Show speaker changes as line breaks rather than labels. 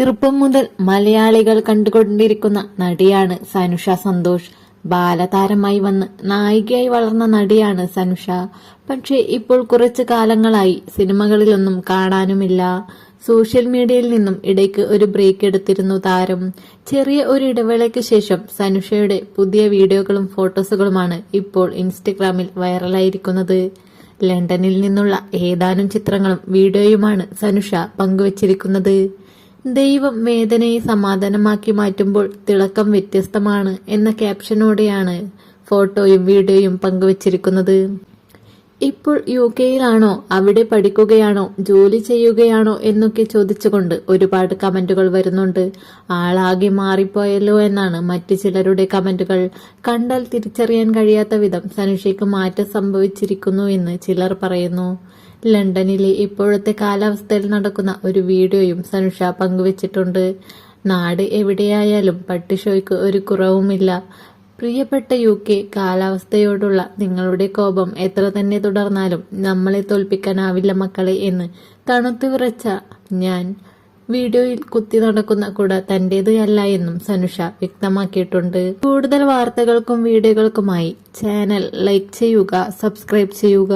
ചെറുപ്പം മുതൽ മലയാളികൾ കണ്ടുകൊണ്ടിരിക്കുന്ന നടിയാണ് സനുഷ സന്തോഷ്. ബാലതാരമായി വന്ന് നായികയായി വളർന്ന നടിയാണ് സനുഷ. പക്ഷേ ഇപ്പോൾ കുറച്ചു കാലങ്ങളായി സിനിമകളിലൊന്നും കാണാനുമില്ല. സോഷ്യൽ മീഡിയയിൽ നിന്നും ഇടയ്ക്ക് ഒരു ബ്രേക്ക് എടുത്തിരുന്നു താരം. ചെറിയ ഒരു ഇടവേളയ്ക്ക് ശേഷം സനുഷയുടെ പുതിയ വീഡിയോകളും ഫോട്ടോസുകളുമാണ് ഇപ്പോൾ ഇൻസ്റ്റഗ്രാമിൽ വൈറലായിരിക്കുന്നത്. ലണ്ടനിൽ നിന്നുള്ള ഏതാനും ചിത്രങ്ങളും വീഡിയോയുമാണ് സനുഷ പങ്കുവച്ചിരിക്കുന്നത്. ദൈവം വേദനയെ സമാധാനമാക്കി മാറ്റുമ്പോൾ തിളക്കം വ്യത്യസ്തമാണ് എന്ന ക്യാപ്ഷനോടെയാണ് ഫോട്ടോയും വീഡിയോയും പങ്കുവച്ചിരിക്കുന്നത്. ഇപ്പോൾ യു കെയിലാണോ? അവിടെ പഠിക്കുകയാണോ? ജോലി ചെയ്യുകയാണോ? എന്നൊക്കെ ചോദിച്ചുകൊണ്ട് ഒരുപാട് കമന്റുകൾ വരുന്നുണ്ട്. ആളാകെ മാറിപ്പോയല്ലോ എന്നാണ് മറ്റു ചിലരുടെ കമന്റുകൾ. കണ്ടാൽ തിരിച്ചറിയാൻ കഴിയാത്ത വിധം സനുഷയ്ക്ക് മാറ്റം സംഭവിച്ചിരിക്കുന്നു എന്ന് ചിലർ പറയുന്നു. ലണ്ടനിലെ ഇപ്പോഴത്തെ കാലാവസ്ഥയിൽ നടക്കുന്ന ഒരു വീഡിയോയും സനുഷ പങ്കുവച്ചിട്ടുണ്ട്. നാട് എവിടെയായാലും പട്ടിഷോയ്ക്ക് ഒരു കുറവുമില്ല. പ്രിയപ്പെട്ട യു കെ കാലാവസ്ഥയോടുള്ള നിങ്ങളുടെ കോപം എത്ര തന്നെ തുടർന്നാലും നമ്മളെ തോൽപ്പിക്കാനാവില്ല മക്കളെ എന്ന് തണുത്തു വിറച്ച ഞാൻ വീഡിയോയിൽ കുത്തി നടക്കുന്ന കുട തന്റേത് അല്ല എന്നും സനുഷ വ്യക്തമാക്കിയിട്ടുണ്ട്. കൂടുതൽ വാർത്തകൾക്കും വീഡിയോകൾക്കുമായി ചാനൽ ലൈക്ക് ചെയ്യുക സബ്സ്ക്രൈബ് ചെയ്യുക.